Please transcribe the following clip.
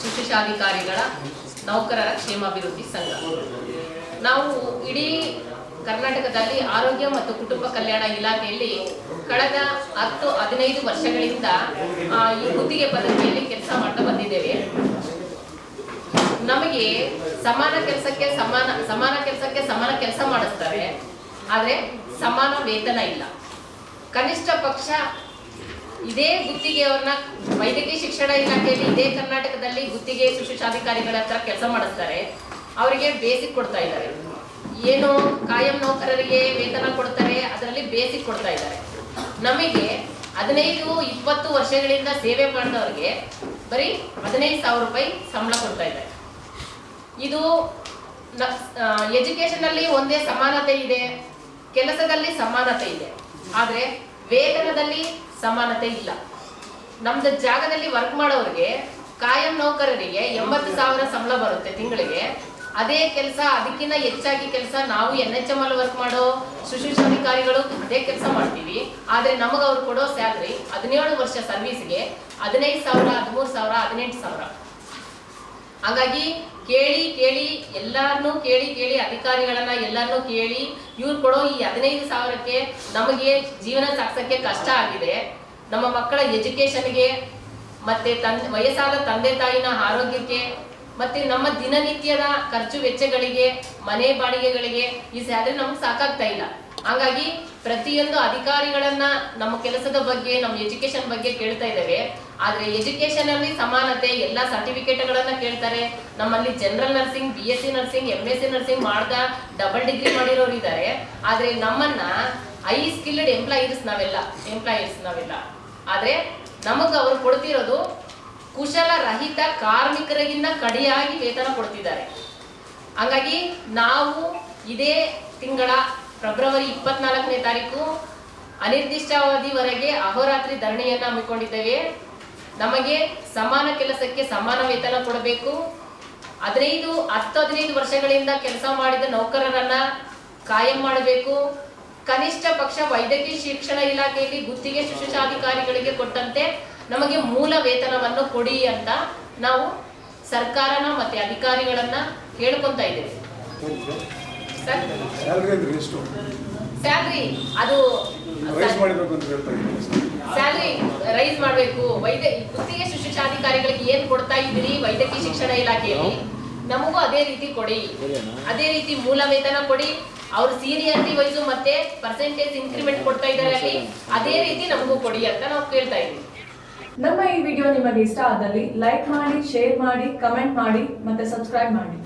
ಶಿಶುಶಾಧಿಕಾರಿಗಳ ನೌಕರರ ಕ್ಷೇಮಾಭಿವೃದ್ಧಿ ಸಂಘ. ನಾವು ಇಡೀ ಕರ್ನಾಟಕದಲ್ಲಿ ಆರೋಗ್ಯ ಮತ್ತು ಕುಟುಂಬ ಕಲ್ಯಾಣ ಇಲಾಖೆಯಲ್ಲಿ ಕಳೆದ ಹತ್ತು, ಹದಿನೈದು ವರ್ಷಗಳಿಂದ ಈ ಗುತ್ತಿಗೆ ಪದ್ಧತಿಯಲ್ಲಿ ಕೆಲಸ ಮಾಡ್ತಾ ಬಂದಿದ್ದೇವೆ. ನಮಗೆ ಸಮಾನ ಕೆಲಸಕ್ಕೆ ಸಮಾನ ಸಮಾನ ಕೆಲಸಕ್ಕೆ ಸಮಾನ ಕೆಲಸ ಮಾಡಿಸ್ತಾರೆ. ಆದರೆ ಸಮಾನ ವೇತನ ಇಲ್ಲ. ಕನಿಷ್ಠ ಪಕ್ಷ ಇದೇ ಗುತ್ತಿಗೆಯವ್ರನ್ನ ವೈದ್ಯಕೀಯ ಶಿಕ್ಷಣ ಇಲಾಖೆಯಲ್ಲಿ ಇದೇ ಕರ್ನಾಟಕದಲ್ಲಿ ಗುತ್ತಿಗೆ ಶಿಶುಶಾಧಿಕಾರಿಗಳ ಹತ್ರ ಕೆಲಸ ಮಾಡಿಸ್ತಾರೆ. ಅವರಿಗೆ ಬೇಸಿಕ್ ಕೊಡ್ತಾ ಇದ್ದಾರೆ. ಏನು ಕಾಯಂ ನೌಕರರಿಗೆ ವೇತನ ಕೊಡ್ತಾರೆ, ಅದರಲ್ಲಿ ಬೇಸಿಕ್ ಕೊಡ್ತಾ ಇದ್ದಾರೆ. ನಮಗೆ ಹದಿನೈದು, ಇಪ್ಪತ್ತು ವರ್ಷಗಳಿಂದ ಸೇವೆ ಮಾಡಿದವ್ರಿಗೆ ಬರೀ ಹದಿನೈದು ಸಾವಿರ ರೂಪಾಯಿ ಸಂಬಳ ಕೊಡ್ತಾ ಇದ್ದಾರೆ. ಇದು ಎಜುಕೇಶನ್ ಅಲ್ಲಿ ಒಂದೇ ಸಮಾನತೆ ಇದೆ, ಕೆಲಸದಲ್ಲಿ ಸಮಾನತೆ ಇದೆ. ಆದರೆ ವೇತನದಲ್ಲಿ ಸಮಾನತೆ ಇಲ್ಲ. ನಮ್ದು ಜಾಗದಲ್ಲಿ ವರ್ಕ್ ಮಾಡೋರಿಗೆ ಕಾಯಂ ನೌಕರರಿಗೆ ಎಂಬತ್ತು ಸಾವಿರ ಸಂಬಳ ಬರುತ್ತೆ ತಿಂಗಳಿಗೆ. ಅದೇ ಕೆಲಸ, ಅದಕ್ಕಿಂತ ಹೆಚ್ಚಾಗಿ ಕೆಲಸ ನಾವು ಎನ್ ಎಚ್ ಎಂ ಅಲ್ಲಿ ವರ್ಕ್ ಮಾಡೋ ಶಿಶುಶಾಧಿಕಾರಿಗಳು ಅದೇ ಕೆಲಸ ಮಾಡ್ತೀವಿ. ಆದ್ರೆ ನಮಗೆ ಅವ್ರು ಕೊಡೋ ಸ್ಯಾಲ್ರಿ ಹದಿನೇಳು ವರ್ಷ ಸರ್ವಿಸ್ಗೆ ಹದಿನೈದು ಸಾವಿರ, ಹದಿಮೂರು ಸಾವಿರ, ಹದಿನೆಂಟು ಸಾವಿರ. ಹಾಗಾಗಿ ಕೇಳಿ ಕೇಳಿ ಎಲ್ಲಾರನ್ನೂ ಕೇಳಿ ಕೇಳಿ, ಅಧಿಕಾರಿಗಳನ್ನ ಎಲ್ಲರನ್ನೂ ಕೇಳಿ, ಇವ್ರು ಕೊಡೋ ಈ ಹದಿನೈದು ಸಾವಿರಕ್ಕೆ ನಮಗೆ ಜೀವನ ಸಾಗಿಸಕ್ಕೆ ಕಷ್ಟ ಆಗಿದೆ. ನಮ್ಮ ಮಕ್ಕಳ ಎಜುಕೇಶನ್ಗೆ ಮತ್ತೆ ತನ್, ವಯಸ್ಸಾದ ತಂದೆ ತಾಯಿನ ಆರೋಗ್ಯಕ್ಕೆ ಮತ್ತೆ ನಮ್ಮ ದಿನನಿತ್ಯದ ಖರ್ಚು ವೆಚ್ಚಗಳಿಗೆ, ಮನೆ ಬಾಡಿಗೆಗಳಿಗೆ ಈ ಸ್ಯಾಲರಿ ನಮ್ಗೆ ಸಾಕಾಗ್ತಾ ಇಲ್ಲ. ಹಾಗಾಗಿ ಪ್ರತಿಯೊಂದು ಅಧಿಕಾರಿಗಳನ್ನ ನಮ್ಮ ಕೆಲಸದ ಬಗ್ಗೆ, ನಮ್ಮ ಎಜುಕೇಶನ್ ಬಗ್ಗೆ ಕೇಳ್ತಾ ಇದ್ದೇವೆ. ಆದ್ರೆ ಎಜುಕೇಶನ್ ಅಲ್ಲಿ ಸಮಾನತೆ, ಎಲ್ಲ ಸರ್ಟಿಫಿಕೇಟ್ಗಳನ್ನ ಕೇಳ್ತಾರೆ. ನಮ್ಮಲ್ಲಿ general nursing B S C nursing M S C nursing ಮಾಡ್ದ ಡಬಲ್ ಡಿಗ್ರಿ ಮಾಡಿರೋರು ಇದ್ದಾರೆ ಆದ್ರೆ ನಮ್ಮನ್ನ ಐ ಸ್ಕಿಲ್ಡ್ ಎಂಪ್ಲಾಯೀಸ್ ನಾವೆಲ್ಲ ಎಂಪ್ಲಾಯೀಸ್ ನಾವೆಲ್ಲ. ಆದ್ರೆ ನಮಗ್ ಅವ್ರು ಕೊಡ್ತಿರೋದು ಕುಶಲ ರಹಿತ ಕಾರ್ಮಿಕರಿಗಿಂತ ಕಡಿಯಾಗಿ ವೇತನ ಕೊಡ್ತಿದ್ದಾರೆ. ಹಂಗಾಗಿ ನಾವು ಇದೇ ತಿಂಗಳ ಫೆಬ್ರವರಿ ಇಪ್ಪತ್ನಾಲ್ಕನೇ ತಾರೀಕು ಅನಿರ್ದಿಷ್ಟಾವಧಿವರೆಗೆ ಅಹೋರಾತ್ರಿ ಧರಣಿಯನ್ನು ಹಮ್ಮಿಕೊಂಡಿದ್ದೇವೆ. ನಮಗೆ ಸಮಾನ ಕೆಲಸಕ್ಕೆ ಸಮಾನ ವೇತನ ಕೊಡಬೇಕು. ಹದಿನೈದು, ಹತ್ತು, ಹದಿನೈದು ವರ್ಷಗಳಿಂದ ಕೆಲಸ ಮಾಡಿದ ನೌಕರರನ್ನ ಕಾಯಂ ಮಾಡಬೇಕು. ಕನಿಷ್ಠ ಪಕ್ಷ ವೈದ್ಯಕೀಯ ಶಿಕ್ಷಣ ಇಲಾಖೆಯಲ್ಲಿ ಗುತ್ತಿಗೆ ಶುಶ್ರೂಷಾಧಿಕಾರಿಗಳಿಗೆ ಕೊಟ್ಟಂತೆ ನಮಗೆ ಮೂಲ ವೇತನವನ್ನು ಕೊಡಿ ಅಂತ ನಾವು ಸರ್ಕಾರನ ಮತ್ತೆ ಅಧಿಕಾರಿಗಳನ್ನ ಕೇಳ್ಕೊಂತ ಇದ್ದೇವೆ. ಸ್ಯಾಲ್ರಿ ಅಂದ್ರೆ ಎಷ್ಟು? ಸ್ಯಾಲ್ರಿ ಅದು ರೈಸ್ ಮಾಡಬೇಕು ಅಂತ ಹೇಳ್ತಾ ಇದ್ದೀನಿ ಸ್ಯಾಲ್ರಿ ರೈಸ್ ಮಾಡಬೇಕು. ವೈದ್ಯ ಗುತ್ತಿಗೆ ಶಿಶುಶಾಧಿಕಾರಿಗಳಿಗೆ ಏನ್ ಕೊಡ್ತಾ ಇದ್ದೀರಿ? ವೈದ್ಯಕೀಯ ಶಿಕ್ಷಣ ಇಲಾಖೆಯಲ್ಲಿ? ನಮಗೂ ಅದೇ ರೀತಿ ಕೊಡಿ. ಅದೇ ರೀತಿ ಮೂಲ ವೇತನ ಕೊಡಿ. ಅವ್ರ ಸೀನಿಯರ್ಟಿ ವೈಸು ಮತ್ತೆ ಪರ್ಸೆಂಟೇಜ್ ಇನ್ಕ್ರಿಮೆಂಟ್ ಕೊಡ್ತಾ ಇದ್ದಾರೆ ಅಲ್ಲಿ. ಅದೇ ರೀತಿ ನಮಗೂ ಕೊಡಿ ಅಂತ ನಾವು ಕೇಳ್ತಾ ಇದ್ದೀವಿ. ನಮ್ಮ ಈ ವಿಡಿಯೋ ನಿಮಗೆ ಇಷ್ಟ ಆದಲ್ಲಿ ಲೈಕ್ ಮಾಡಿ ಶೇರ್ ಮಾಡಿ ಕಮೆಂಟ್ ಮಾಡಿ ಮತ್ತೆ ಸಬ್ಸ್ಕ್ರೈಬ್ ಮಾಡಿ.